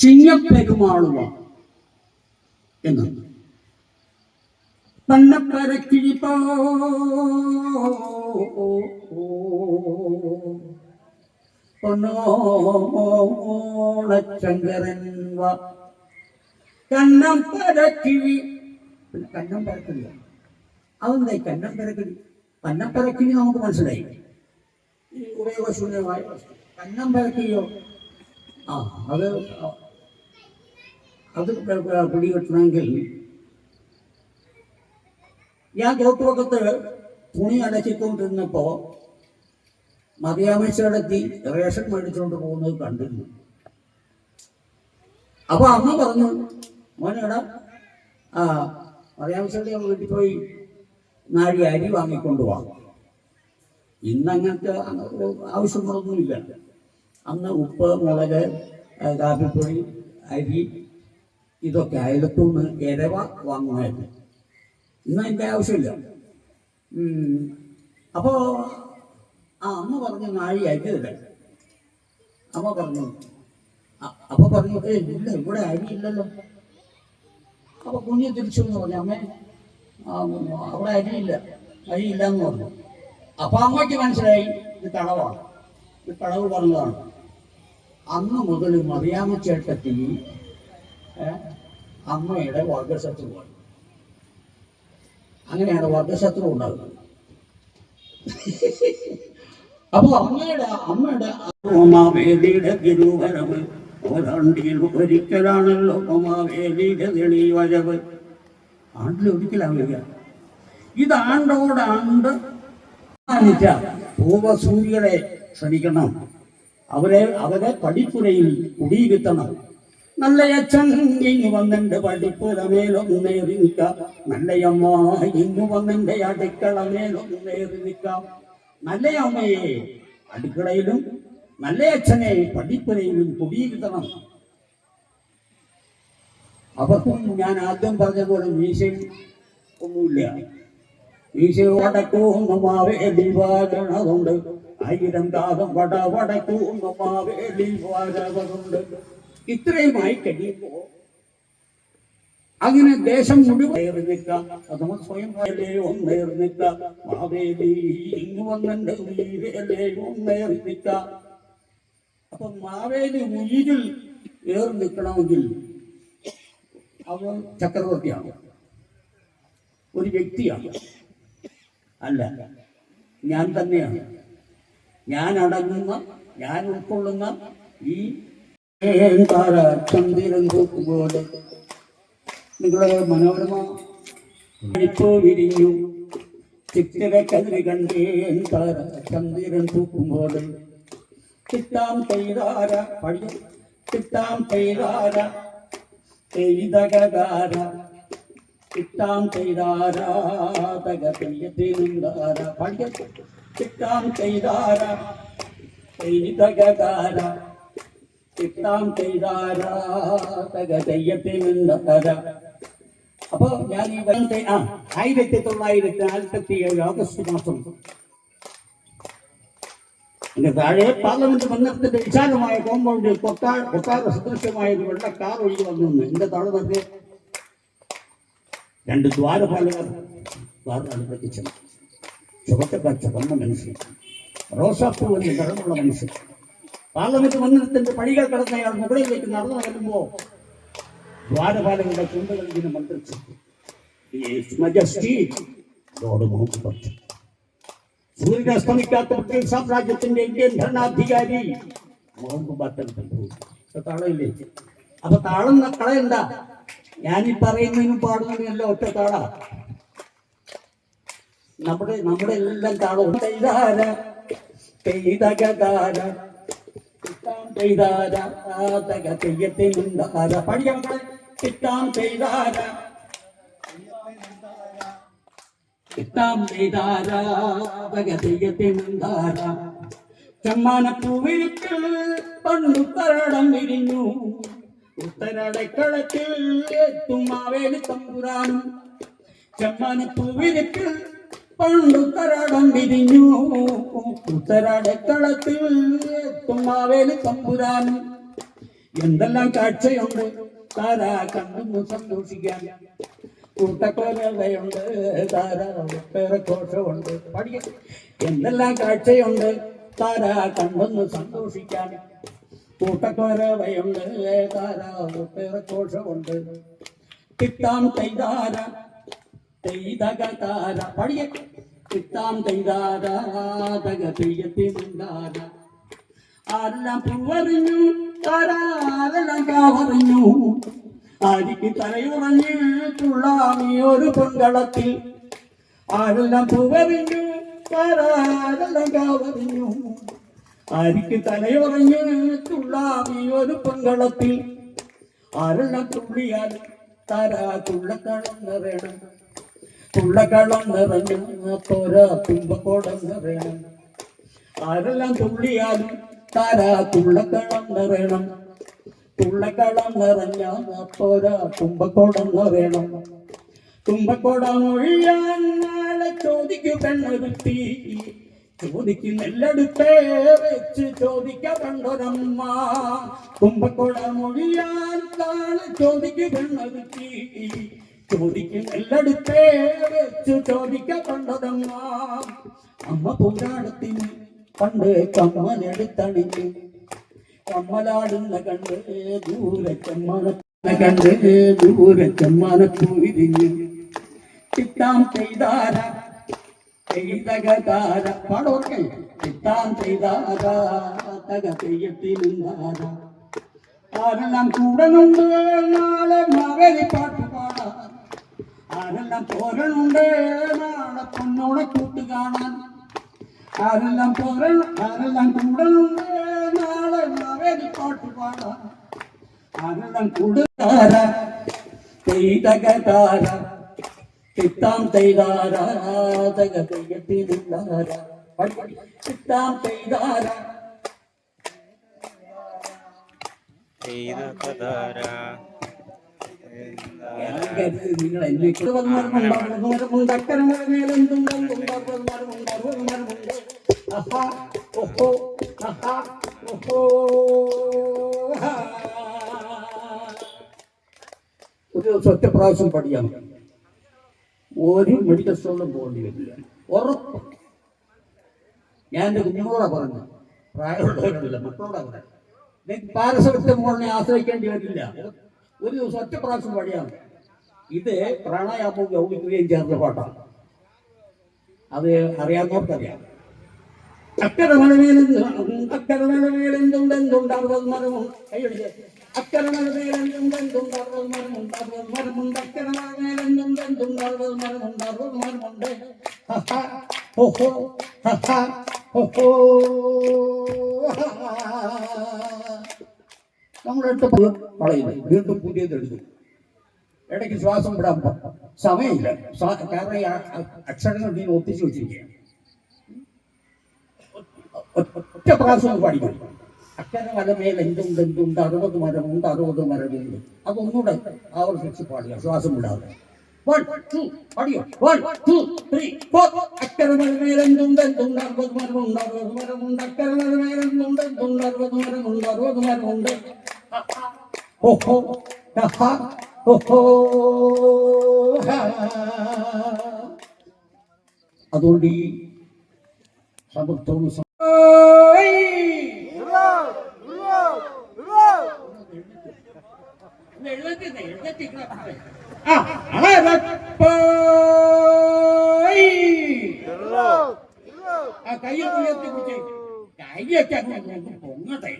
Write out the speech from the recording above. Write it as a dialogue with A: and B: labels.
A: ചിങ്ങപ്പെരുമാളുവ എന്ന്. പണ്ണപ്പരക്കിഴി പോ. പൊന്നോണച്ചങ്കരൻ വ. കണ്ണം പരക്കിഴി പിന്നെ കണ്ണം പരക്കില്ല അതെന്തായി കണ്ണം പരക്കിഴി കണ്ണം പരക്കിഴി നമുക്ക് മനസ്സിലായി. ഈ ഉപയോഗശൂന്യമായ കണ്ണം പരക്കിയോ അത് അത് പിടികിട്ടണമെങ്കിൽ ഞാൻ തോട്ടുപക്കത്ത് തുണി അടച്ചിക്കൊണ്ടിരുന്നപ്പോ മതിയാമച്ചടത്തി റേഷൻ മേടിച്ചുകൊണ്ട് പോകുന്നത് കണ്ടിരുന്നു. അപ്പൊ അമ്മ പറഞ്ഞു മോനെടാ ആ മതിയാമച്ചയുടെ വീട്ടിൽ പോയി നാഴി അരി വാങ്ങിക്കൊണ്ട് വാ. ഇന്നങ്ങനത്തെ ആവശ്യങ്ങളൊന്നുമില്ല. അന്ന് ഉപ്പ് മുളക് കാപ്പിപ്പൊടി അരി ഇതൊക്കെ അയലത്തുനിന്ന് ഇരവ വാങ്ങുമായിരുന്നു. ഇന്ന് അതിന്റെ ആവശ്യമില്ല. അപ്പോ ആ അമ്മ പറഞ്ഞു നാഴി അരി അമ്മ പറഞ്ഞു അപ്പൊ പറഞ്ഞു ഇല്ല ഇവിടെ അരി ഇല്ലല്ലോ. അപ്പൊ കുഞ്ഞ് തിരിച്ചു എന്ന് പറഞ്ഞു അമ്മേ അവിടെ അരിയില്ല അരിയില്ല എന്ന് പറഞ്ഞു. അപ്പൊ അമ്മയ്ക്ക് മനസ്സിലായി ഇത് കളവാണ് ഇത് കളവ് പറഞ്ഞതാണ്. അന്ന് മുതൽ മറിയാമ്മ ചേട്ടത്തി അമ്മയുടെ വർഗശത്രുവാണ് അങ്ങനെയാണ് വർഗശത്രു ഉണ്ടാകുന്നത്. അപ്പൊ അമ്മയുടെ അമ്മയുടെ ഉമാവേദിയുടെ തിരുവരവ് ഓരാണ്ടിയിൽ ഒരിക്കലാണല്ലോ ഉമാവേദിയുടെ തെളിവരവ്. ആണ്ടിൽ ഒരിക്കലാവില്ല. ഇത് ആണ്ടോടാണ്ട് പൂർവസൂര്യരെ ക്ഷണിക്കണം. അവരെ അവരെ പഠിപ്പുരയിൽ കുടിയിരുത്തണം നല്ല അച്ഛൻ ഇങ്ങ് വന്നെന്റെ പഠിപ്പുര മേലൊന്നേറി നിൽക്കാം. നല്ലയമ്മ ഇങ്ങ് വന്നെന്റെ അടുക്കള മേലൊന്നേറി നിൽക്കാം. നല്ലയമ്മയെ അടുക്കളയിലും നല്ല അച്ഛനെ പഠിപ്പുരയിലും കുടിയിരുത്തണം അവർക്കും ഞാൻ ആദ്യം പറഞ്ഞ പോലെ മീശയും ഒന്നുമില്ല. ഈശോടക്കൂന്ന മാവേലി വാരണതുണ്ട് ആയിരം ദാഹം വട വടക്കൂന്ന മാവേലി വാരണതുണ്ട് ഇത്രയുമായി കഴിയുമ്പോ അങ്ങനെ ദേശം മുഴുവൻ നിൽക്കാം അഥവാ സ്വയം ഒന്നേറി മാവേലി ഇങ്ങ് വന്നെ ഉയരേ ഒന്നേറി നിൽക്കാം അപ്പൊ മാവേലി ഉയിരിൽ ഏറി നിൽക്കണമെങ്കിൽ അവൻ ചക്രവർത്തിയാണ്. ഒരു വ്യക്തിയാണ്. അല്ല ഞാൻ തന്നെയാണ്. ഞാൻ അടങ്ങുന്ന ഞാൻ ഉൾക്കൊള്ളുന്ന ഈ ചന്ദിരം ചന്ദ്രൻ പോലെ നിങ്ങളെ മനോരമ വിരിഞ്ഞു. ചിത്തിരക്കതിന് കണ്ടേൻ താര ചന്ദ്രൻ തൂക്കുമ്പോൾ ചിത്താം പെയ്താര പഴി ചിത്താം പെയ്താര പെയ്തകാര ചിത്താം ചെയ്താരാതക തെയ്യത്തിനുണ്ടാര പഴയ ചിത്താം ചെയ്താര ചെയ്തകാര ചിത്താം ചെയ്താരാതക തെയ്യത്തിനുണ്ടാര അപ്പോ ഞാൻ ഈ വരത്തെ ആ ആയിരത്തി തൊള്ളായിരത്തി നാൽപ്പത്തി ഏഴ് ഓഗസ്റ്റ് മാസം എന്റെ താഴെ പാർലമെന്റ് മന്ദിരത്തിന്റെ വിശാലമായ കോമ്പൗണ്ടിൽ കൊട്ടാ കൊട്ടാര സദൃശ്യമായ ഒരു വെള്ള കാർ ഒഴുകി വന്നു. എന്റെ താഴെ തന്നെ രണ്ട് ദ്വാരപാലകർ ദ്വാരപാലകർ പ്രത്യക്ഷമാണ് ചുവട്ടക്കാർ ചുവന്ന മനുഷ്യൻ. റോസാപ്പൂവിന്റെ നിറമുള്ള മനുഷ്യൻ. പാർലമെന്റ് മന്ദിരത്തിന്റെ പടികൾ കടന്ന് അയാൾ മുകളിലേക്ക് നടന്നു വരുമ്പോ ദ്വാരപാലകരുടെ ചുണ്ടുകൾ ഇങ്ങനെ മന്ത്രിച്ചു. സൂര്യൻ അസ്തമിക്കാത്ത ബ്രിട്ടീഷ് സാമ്രാജ്യത്തിന്റെ ഇന്ത്യൻ ഭരണാധികാരി മുഹമ്മദ് ബട്ടൻ താളയില്ലേ? അപ്പൊ താളം കളയണ്ട ഞാനീ പറയുന്നതിനും പാടുന്നതിനല്ല ഒറ്റ താള. നമ്മുടെ നമ്മുടെ എല്ലാം താളവും ചെയ്താര ചെയ്തകാര ചിത്താം ചെയ്താര ആതക തെയ്യത്തിനുണ്ടാര പഠിക്കാം മക്കളെ കിട്ടാം പെയ്താര ചിത്താം ചെയ്താര ആതക തെയ്യത്തിനുണ്ടാര പണ്ടു തരടം വിരിഞ്ഞു. ഉത്തരടക്കളത്തിൽ തുമ്മാവേലി തമ്പുരാനും. ചമ്മാനപ്പൂവിരിക്കൽ പണ്ടുത്തരടം വിരിഞ്ഞു ഉത്തരടക്കളത്തിൽ തുമ്മാവേലി തമ്പുരാൻ. എന്തെല്ലാം കാഴ്ചയുണ്ട്? താരാ കണ്ടു സന്തോഷിക്കാൻ. കൂട്ടക്കൊലയുണ്ട് താരാ ഒട്ടേറെ പഠിക്കും പഠിക്ക എന്തെല്ലാം കാഴ്ചയുണ്ട്? താരാ കണ്ടെന്ന് സന്തോഷിക്കാൻ. കൂട്ടക്കൊരവയുണ്ട് താരാ കോഷമുണ്ട് കിട്ടാം തൈതാര തെയ്തക താര തിട്ടാം തൈതാര തക തെയ്യത്തിനുണ്ടാര ആരെല്ലാം പൂവറിഞ്ഞു താരാരെല്ലാം കാവറിഞ്ഞു? അരിക്ക് തലയുറഞ്ഞിട്ടുള്ള തുള്ളാമി ഒരു പൊങ്കളത്തിൽ ആരെല്ലാം പൂവറിഞ്ഞു താരാരെല്ലാം കാവറിഞ്ഞു? അരിക്ക് തലയുറഞ്ഞിട്ടുള്ള തുള്ളാമി ഒരു പൊങ്കളത്തിൽ ആരെല്ലാം തുള്ളിയാൽ താരാ തുള്ളക്കളം നിറയണം തുള്ളക്കളം നിറഞ്ഞ തോര തുമ്പക്കോടം നിറയണം. ആരെല്ലാം തുള്ളിയാലും താരാ തുള്ളക്കളം നിറയണം. തുള്ളക്കളം നിറഞ്ഞ തോര തുമ്പക്കോടം നിറയണം. തുമ്പക്കോടം ഒഴിയാൻ നാളെ ചോദിക്കു പെണ്ണൊരുത്തി ചോദിക്കും നെല്ലെടുത്തേ വെച്ച് ചോദിക്ക കണ്ടൊരമ്മ. തുമ്പക്കോടം ഒഴിയാൻ നാളെ ചോദിക്കു പെണ്ണൊരുത്തി ചോദിക്കും നെല്ലെടുത്തേ വെച്ച് ചോദിക്ക കണ്ടൊരമ്മ അമ്മ പുരാണത്തിന് പണ്ട് കമ്മലെടുത്തണിഞ്ഞു കമ്മലാടുന്ന കണ്ട് ദൂരെ ചെമ്മന കണ്ട് ദൂരെ ചെമ്മന കുവിരിഞ്ഞു ചിത്താം ചെയ്താര? ചെയ്തകതാര? പാടോർക്കെ ചിത്താം ചെയ്താര? തക തെയ്യത്തിനുണ്ടാര ആരെല്ലാം കൂടനുണ്ട് നാളെ മകരി പാട്ട് പാടാൻ ആരെല്ലാം പോരനുണ്ട് നാളെ പൊന്നോടെ കൂട്ട് കാണാൻ ആരെല്ലാം പോരൻ ആരെല്ലാം കൂടനുണ്ട് നാളെ മകരി പാട്ട് പാടാൻ ആരെല്ലാം കൂടുതാര തെയ്തകതാര ചിത്താം തെയ്താര തക തെയ്യത്തിലുള്ളാര ചിത്താം തെയ്താര
B: ചെയ്ത കഥാര
A: ഞാൻ കരുതി നിങ്ങൾ എന്നെ. ഒരു ദിവസം ഒറ്റ പ്രാവശ്യം പഠിയാൻ ഒരു മെഡിക്കൽ സ്റ്റോറിലും പോകേണ്ടി വരില്ല ഉറപ്പ്. ഞാൻ എന്റെ കുഞ്ഞുങ്ങളോടാ പറഞ്ഞു പ്രായമുള്ളവരല്ല മക്കളോടാ പറയാം നിങ്ങൾക്ക് പാരസെറ്റമോളിനെ ആശ്രയിക്കേണ്ടി വരില്ല. ഒരു ദിവസം ഒറ്റ പ്രാവശ്യം പഠിയാണ് ഇത് പ്രാണായാമവും ഗൗരിക്കുകയും ചേർന്ന പാട്ടാണ്. അത് അറിയാത്തവർക്കറിയാം. അക്കര മലമേലെന്തും അക്കര മലമേലെന്തുണ്ടെന്തുണ്ട് അറുപത് മരമുണ്ട് കൈയടിച്ച് അക്കര മലമേലെന്തുണ്ടെന്തുണ്ട് അറുപത് മരമുണ്ട് അറുപത് മരമുണ്ട്. അക്കര മലമേലെന്തുണ്ടെന്തുണ്ട് അറുപത് മരമുണ്ട് അറുപത് മരമുണ്ട് ഹോഹോ നമ്മളെടുത്ത് കളയുന്നു വീണ്ടും പുതിയത് എടുക്കും ഇടയ്ക്ക് ശ്വാസം വിടാൻ സമയമില്ല. കാരണം ഈ അക്ഷരങ്ങൾ നീ ഒത്തിച്ചു വെച്ചിരിക്കുകയാണ്. ഒറ്റ പ്രാവശ്യം ഒന്ന് പഠിക്കും അക്ഷര മരമേൽ എന്തുണ്ട് എന്തുണ്ട്? അറുപത് മരമുണ്ട് അറുപത് മരമുണ്ട്. അതൊന്നുകൂടെ ആവർത്തിച്ച് പാടുക ശ്വാസം വിടാതെ. One, two, ഓഹോ അതുകൊണ്ട് ഈ സമത്വവും സ- ഓയ്! ഒന്ന് എഴുന്നേറ്റ് എഴുന്നേറ്റ് ഇങ്ങനെ. ആ! ആ കയ്യൊക്കെ ഉയർത്തി പിടിച്ചേ. അങ്ങ് പൊങ്ങട്ടെ!